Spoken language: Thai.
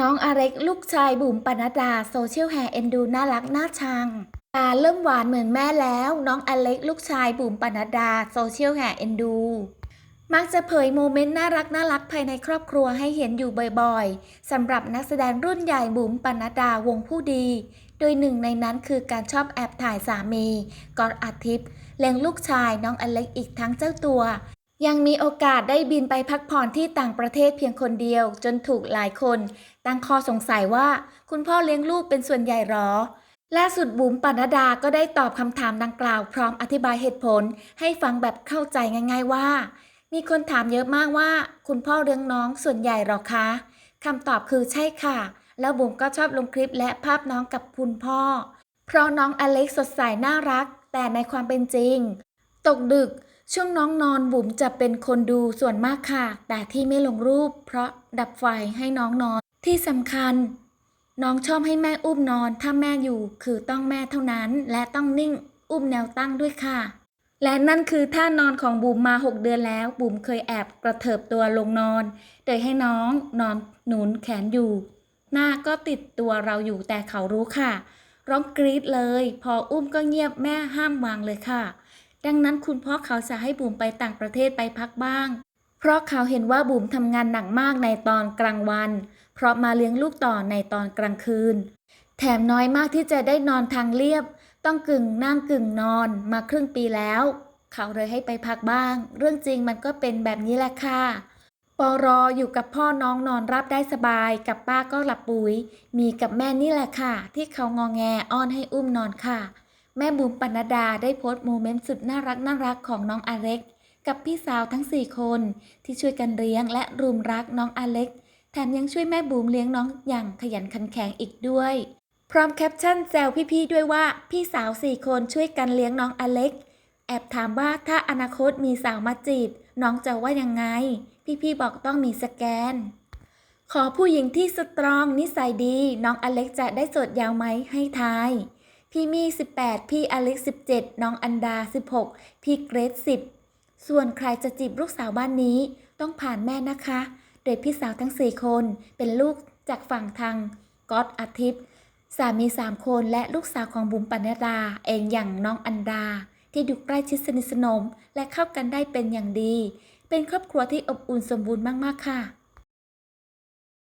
น้องอาเร็กลูกชายบุ๋มปนัดดาโซเชียลแห่เอ็นดูน่ารักน่าชังตาเริ่มหวานเหมือนแม่แล้ว น้องอเล็กลูกชายบุ๋มปนัดดาโซเชียลแห่เอ็นดูมักจะเผยโมเมนต์น่ารักน่ารักภายในครอบครัวให้เห็นอยู่บ่อยๆสำหรับนักแสดงรุ่นใหญ่บุ๋มปนัดดาวงผู้ดี โดยหนึ่งในนั้นคือการชอบแอบถ่ายสามีกอดอาทิตย์เลี้ยงลูกชายน้องอเล็กอีกทั้งเจ้าตัว ยังมีโอกาสได้บินไปพักผ่อนที่ต่างประเทศเพียงคนเดียว จนถูกหลายคน ตั้งข้อสงสัยว่าคุณพ่อเลี้ยงลูกเป็นส่วนใหญ่หรอ ล่าสุดบุ๋มปนดดาก็ได้ตอบคำถามดังกล่าวพร้อมอธิบายเหตุผล ให้ฟังแบบเข้าใจง่าย ๆว่า มีคนถามเยอะมากว่า คุณพ่อเลี้ยงน้องส่วนใหญ่หรอคะคำตอบคือใช่ค่ะ แล้วบุ๋มก็ชอบลงคลิปและภาพน้องกับคุณพ่อ เพราะน้องอเล็กสดใสน่ารัก แต่ในความเป็นจริง ตกดึก ช่วงน้องนอนบุ๋มจะเป็นคนดูส่วนมากค่ะ แต่ที่ไม่ลงรูป เพราะดับไฟให้น้องนอน ที่สำคัญ น้องชอบให้แม่อุ้มนอน ถ้าแม่อยู่คือต้องแม่เท่านั้น และต้องนิ่งอุ้มแนวตั้งด้วยค่ะ และนั่นคือท่านอนของบุ๋มมา 6 เดือนแล้ว บุ๋มเคยแอบกระเถิบตัวลงนอน โดยให้น้องนอนหนุนแขนอยู่ หน้าก็ติดตัวเราอยู่แต่เขารู้ค่ะ ร้องกรี๊ดเลย พออุ้มก็เงียบแม่ห้ามวางเลยค่ะ ดังนั้นคุณพ่อเขาจะให้บุ๋มไปต่างประเทศไปพักบ้าง เพราะเขาเห็นว่าบุ๋มทำงานหนักมากในตอนกลางวัน เพราะมาเลี้ยงลูกต่อในตอนกลางคืน แถมน้อยมากที่จะได้นอนทางเรียบ ต้องกึ่งนั่งกึ่งนอนมาครึ่งปีแล้ว เขาเลยให้ไปพักบ้าง เรื่องจริงมันก็เป็นแบบนี้แหละค่ะปอรออยู่กับพ่อน้องนอนรับได้สบาย กับป้าก็หลับปุ๋ย มีกับแม่นี่แหละค่ะ ที่เขางองแงอ้อนให้อุ้มนอนค่ะ แม่บุ๋มปนัดดาได้โพสต์โมเมนต์สุดน่ารักน่ารักของน้องอเล็ก กับพี่สาวทั้ง 4 คน ที่ช่วยกันเลี้ยงและรุมรักน้องอเล็ก แถมยังช่วยแม่บุ๋มเลี้ยงน้องอย่างขยันขันแข็งอีกด้วย พร้อมแคปชั่นแซวพี่ๆด้วยว่าพี่สาว 4 คนช่วยกันเลี้ยงน้องอเล็ก แอบถามว่าถ้าอนาคตมีสาวมาจีบ น้องจะว่ายังไง พี่ๆบอกต้องมีสแกน ขอผู้หญิงที่สตรองนิสัยดี น้องอเล็กจะได้โสดยาวไหมให้ทาย พี่มี่ 18 พี่อเล็ก 17 น้องอันดา 16 พี่เกรซ10 ส่วนใครจะจีบลูกสาวบ้านนี้ต้องผ่านแม่นะคะ โดยพี่สาวทั้ง 4 คนเป็นลูกจากฝั่งทางก๊อตอาทิตย์ สามี 3 คนและลูกสาวของบุ๋มปัญญาดาเองอย่างน้องอันดา ที่ดูใกล้ชิดสนิทสนม และเข้ากันได้เป็นอย่างดี เป็นครอบครัวที่อบอุ่นสมบูรณ์มากๆค่ะ